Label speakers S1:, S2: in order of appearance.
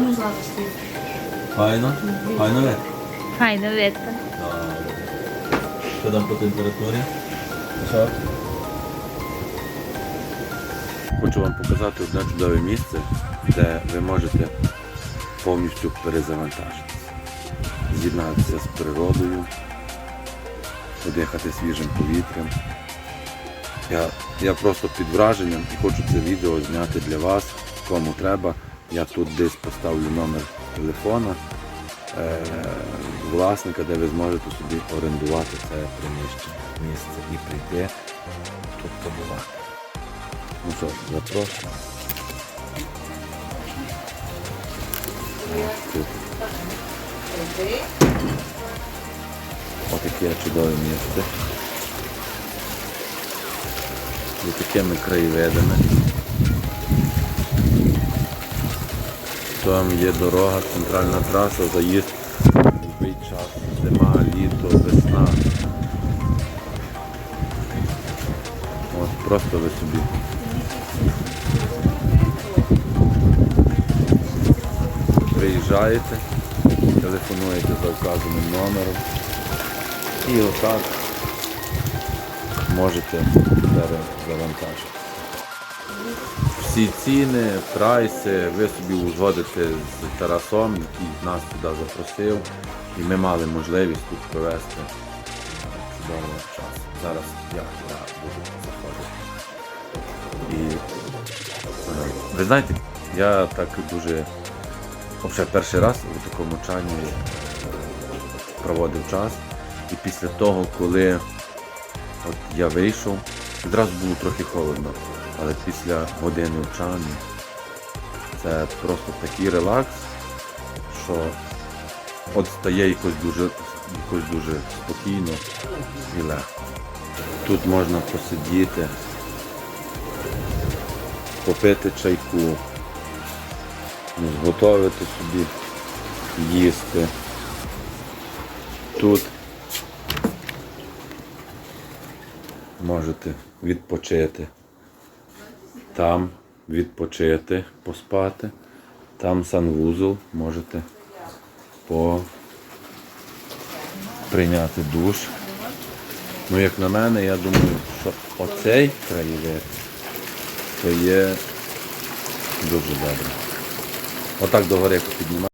S1: ну злата стоїть.
S2: Файно? Файно ви?
S3: Файно.
S2: Добре. Що там по температурі? Що? Хочу вам показати одне чудове місце, де ви можете повністю перезавантажитися, з'єднатися з природою, подихати свіжим повітрям. Я, я просто під враженням і хочу це відео зняти для вас, кому треба. Я тут десь поставлю номер телефона е, власника, де ви зможете собі орендувати це приміщення, місце і прийти тут побувати. Ну що, запрошую. Ось Тут. Чудове місце. З такими краєвидами. Там є дорога, центральна траса, заїзд в будь-який час, зима, літо, весна. От просто ви собі. Приїжджаєте, телефонуєте за вказаним номером і отак можете перезавантажити. Всі ціни, прайси ви собі узгодите з Тарасом, який нас туди запросив. І ми мали можливість тут провести е, чудовий час. Зараз я туди буду заходити. І е, ви знаєте, я так дуже взагалі перший раз у такому чані е, проводив час. І після того, коли от я вийшов, відразу було трохи холодно. Але після години в чані це просто такий релакс, що от стає якось дуже, якось дуже спокійно і легко. Тут можна посидіти, попити чайку, ну, зготовити собі, їсти. Тут можете відпочити. Там відпочити, поспати. Там санвузол можете по... прийняти душ. Ну, як на мене, я думаю, що оцей краєвид то є дуже добре. Отак до гори піднімати.